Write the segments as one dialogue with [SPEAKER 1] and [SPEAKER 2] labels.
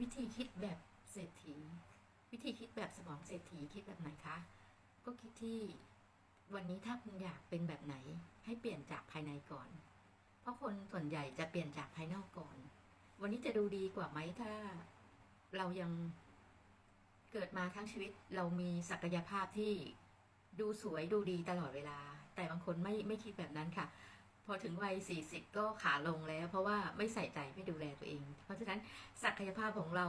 [SPEAKER 1] วิธีคิดแบบเศรษฐี วิธีคิดแบบสมองเศรษฐีคิดแบบไหนคะ ก็คิดที่วันนี้ถ้าคุณอยากเป็นแบบไหน ให้เปลี่ยนจากภายในก่อน เพราะคนส่วนใหญ่จะเปลี่ยนจากภายนอกก่อน วันนี้จะดูดีกว่าไหมถ้าเรายังเกิดมาทั้งชีวิตเรามีศักยภาพที่ดูสวยดูดีตลอดเวลา แต่บางคนไม่ไม่คิดแบบนั้นค่ะ พอถึงวัย40ก็ขาลงแล้ว เพราะว่าไม่ใส่ใจไม่ดูแล นั้น ศักยภาพของเรา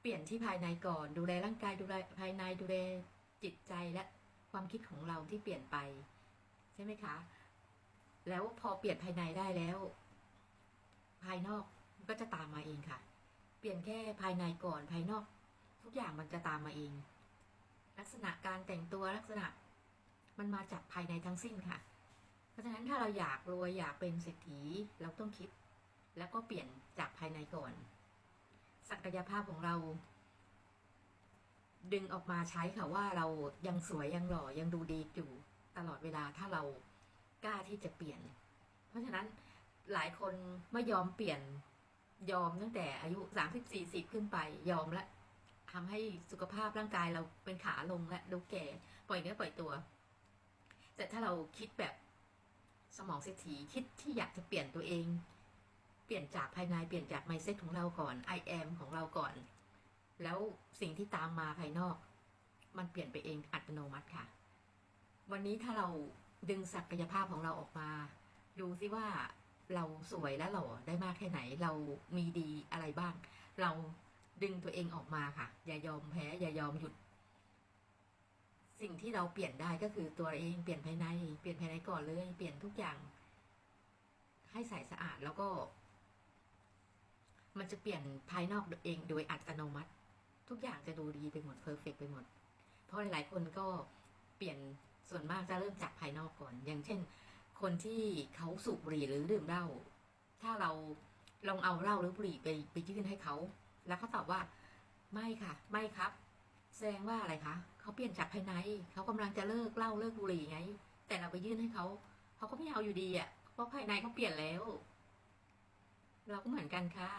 [SPEAKER 1] เปลี่ยนที่ภายในก่อน ดูแลร่างกายดูแลภายในดูแลจิตใจและความคิดของเราที่เปลี่ยนไป ใช่ไหมคะ แล้วพอเปลี่ยนภายในได้แล้ว ภายนอกก็จะตามมาเองค่ะ เปลี่ยนแค่ภายในก่อนภายนอก ทุกอย่างมันจะตามมาเอง ลักษณะการแต่งตัวลักษณะมันมาจากภายในทั้งสิ้นค่ะ เพราะฉะนั้นถ้าเราอยากรวยอยากเป็นเศรษฐีเราต้องคิด แล้วก็เปลี่ยนจากภายในก่อน ศักยภาพของเรา ดึงออกมาใช้ค่ะว่าเรายังสวยยังหล่อยังดูดีอยู่ตลอดเวลาถ้าเรากล้าที่จะเปลี่ยน เพราะฉะนั้นหลายคนไม่ยอมเปลี่ยนยอมตั้งแต่อายุสามสิบสี่สิบขึ้นไปยอมและทำให้สุขภาพร่างกายเราเป็นขาลงและดูแก่ปล่อยเนื้อปล่อยตัว แต่ถ้าเราคิดแบบสมองเศรษฐีคิดที่อยากจะเปลี่ยนตัวเอง เปลี่ยนจากภายในเปลี่ยนจากไมเซ็ตของเราก่อน I am ของเราก่อน แล้วสิ่งที่ตามมาภายนอก มันเปลี่ยนไปเองอัตโนมัติค่ะ วันนี้ถ้าเราดึงศักยภาพของเราออกมา ดูซิว่าเราสวยและหล่อได้มากแค่ไหน เรามีดีอะไรบ้าง เราดึงตัวเองออกมาค่ะ อย่ายอมแพ้ อย่ายอมหยุด สิ่งที่เราเปลี่ยนได้ก็คือตัวเองเปลี่ยนภายใน เปลี่ยนภายในก่อนเลย เปลี่ยนทุกอย่าง ให้ใสสะอาดแล้วก็ มันจะเปลี่ยนภายนอกเองโดยอัตโนมัติ ทุกอย่างจะดูดีไปหมดเพอร์เฟกไปหมด เพราะหลายๆคนก็เปลี่ยนส่วนมากจะเริ่มจากภายนอกก่อน อย่างเช่น คนที่เขาสูบบุหรี่หรือดื่มเหล้าถ้าเราลองเอาเหล้าหรือบุหรี่ไปไปยื่นให้เขา แล้วเขาตอบว่าไม่ค่ะ ไม่ครับ แสดงว่าอะไรคะเขาเปลี่ยนจากภายในเขากำลังจะเลิกเหล้าเลิกบุหรี่ไง แต่เราไปยื่นให้เขาเขาก็ไม่เอาอยู่ดีอะเพราะภายในเขาเปลี่ยนแล้ว เราก็เหมือนกันค่ะ